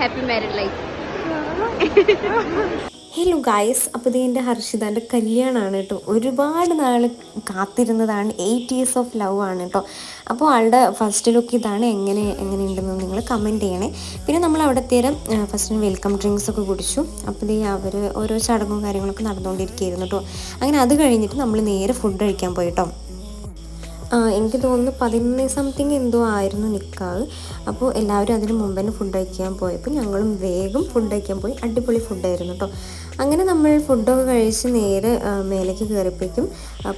happy married life hello guys അപ്പോൾ ഇത് എന്റെ ഹർഷിതാന്റെ കല്യാണമാണ് കേട്ടോ. ഒരുപാട് നാൾ കാത്തിരുന്നതാണ്. എയ്റ്റ് ഇയേഴ്സ് ഓഫ് ലവ് ആണ് കേട്ടോ. അപ്പോൾ ആളുടെ ഫസ്റ്റ് ലുക്ക് ഇതാണ് എങ്ങനെ എങ്ങനെയുണ്ടെന്ന് നിങ്ങൾ കമന്റ് ചെയ്യണേ. പിന്നെ നമ്മൾ അവിടെ തരം ഫസ്റ്റിന് വെൽക്കം ഡ്രിങ്ക്സ് ഒക്കെ കുടിച്ചു. അപ്പോൾ ഈ അവർ ഓരോ ചടങ്ങും കാര്യങ്ങളൊക്കെ നടന്നുകൊണ്ടിരിക്കുകയായിരുന്നു കേട്ടോ. അങ്ങനെ അത് കഴിഞ്ഞിട്ട് നമ്മൾ നേരെ ഫുഡ് കഴിക്കാൻ പോയി കേട്ടോ. എനിക്ക് തോന്നുന്നു പതിനൊന്ന് സംതിങ് എന്തോ ആയിരുന്നു നിൽക്കാവ് അപ്പോൾ എല്ലാവരും അതിന് മുമ്പ് തന്നെ ഫുഡ് കഴിക്കാൻ പോയപ്പോൾ ഞങ്ങളും വേഗം ഫുഡ് കഴിക്കാൻ പോയി. അടിപൊളി ഫുഡായിരുന്നു കേട്ടോ അങ്ങനെ നമ്മൾ ഫുഡൊക്കെ കഴിച്ച് നേരെ മേലേക്ക് കയറിപ്പിക്കും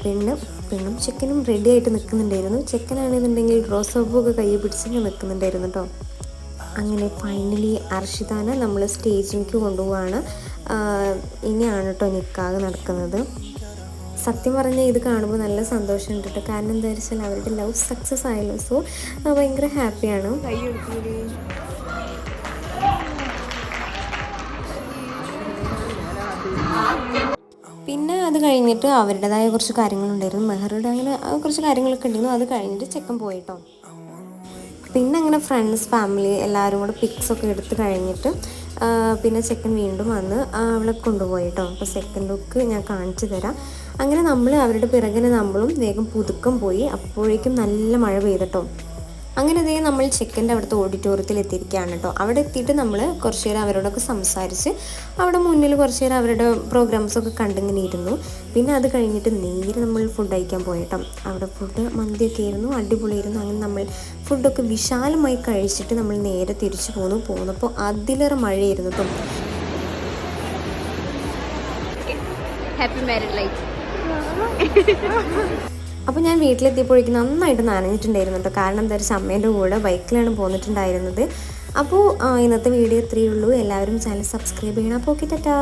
പിന്നെ പെണ്ണ് ചെക്കനും റെഡി ആയിട്ട് നിൽക്കുന്നുണ്ടായിരുന്നു. ചെക്കനാണെന്നുണ്ടെങ്കിൽ ഒക്കെ കൈ പിടിച്ചിട്ട് നിൽക്കുന്നുണ്ടായിരുന്നു കേട്ടോ അങ്ങനെ ഫൈനലി അർഷിതാനെ നമ്മൾ സ്റ്റേജിലേക്ക് കൊണ്ടുപോവാണ്. ഇനിയാണ് കേട്ടോ നിൽക്കാതെ നടക്കുന്നത്. സത്യം പറഞ്ഞാൽ ഇത് കാണുമ്പോൾ നല്ല സന്തോഷമുണ്ട് കേട്ടോ കാരണം എന്താ വെച്ചാൽ അവരുടെ ലവ് സക്സസ് ആയല്ലോ. സോ ഭയങ്കര ഹാപ്പിയാണ്. പിന്നെ അത് കഴിഞ്ഞിട്ട് അവരുടേതായ കുറച്ച് കാര്യങ്ങളുണ്ടായിരുന്നു. മെഹറുടെ അങ്ങനെ കുറച്ച് കാര്യങ്ങളൊക്കെ ഉണ്ടായിരുന്നു. അത് കഴിഞ്ഞിട്ട് ചെക്കൻ പോയിട്ടോ പിന്നെ അങ്ങനെ ഫ്രണ്ട്സ് ഫാമിലി എല്ലാവരും കൂടെ പിക്സ് ഒക്കെ എടുത്ത് കഴിഞ്ഞിട്ട് പിന്നെ ചെക്കൻ വീണ്ടും വന്ന് അവളെ കൊണ്ടുപോയി കേട്ടോ അപ്പോൾ സെക്കൻഡ് ലുക്ക് ഞാൻ കാണിച്ചു തരാം. അങ്ങനെ നമ്മൾ അവരുടെ പിറകിന് നമ്മളും വേഗം പുതുക്കം പോയി. അപ്പോഴേക്കും നല്ല മഴ പെയ്തിട്ടോ അങ്ങനെ ഇതേ നമ്മൾ ചെക്കന്റെ അവിടുത്തെ ഓഡിറ്റോറിയത്തിൽ എത്തിയിരിക്കുകയാണ് കേട്ടോ. അവിടെ എത്തിയിട്ട് നമ്മൾ കുറച്ച് നേരം അവരോടൊക്കെ സംസാരിച്ച് അവിടെ മുന്നിൽ കുറച്ച് നേരം അവരുടെ പ്രോഗ്രാംസൊക്കെ കണ്ടിങ്ങനെ ഇരുന്നു. പിന്നെ അത് കഴിഞ്ഞിട്ട് നേരെ നമ്മൾ ഫുഡ് കഴിക്കാൻ പോയിട്ടോ അവിടെ ഫുഡ് മന്തിയൊക്കെ ആയിരുന്നു അടിപൊളിയായിരുന്നു. അങ്ങനെ നമ്മൾ ഫുഡൊക്കെ വിശാലമായി കഴിച്ചിട്ട് നമ്മൾ നേരെ തിരിച്ചു പോന്നു. പോന്നപ്പോൾ അതിലേറെ മഴയായിരുന്നു കേട്ടോ. Happy married life. അപ്പോൾ ഞാൻ വീട്ടിലെത്തിയപ്പോഴേക്കും നന്നായിട്ട് നനഞ്ഞിട്ടുണ്ടായിരുന്നു കേട്ടോ. കാരണം എന്താ വെച്ചാൽ അമ്മേന്റെ കൂടെ ബൈക്കിലാണ് പോന്നിട്ടുണ്ടായിരുന്നത്. അപ്പോൾ ഇന്നത്തെ വീഡിയോ ഇത്രയേ ഉള്ളൂ. എല്ലാവരും ചാനൽ സബ്സ്ക്രൈബ് ചെയ്യണം. അപ്പോൾ ഓക്കെ ടാറ്റാ.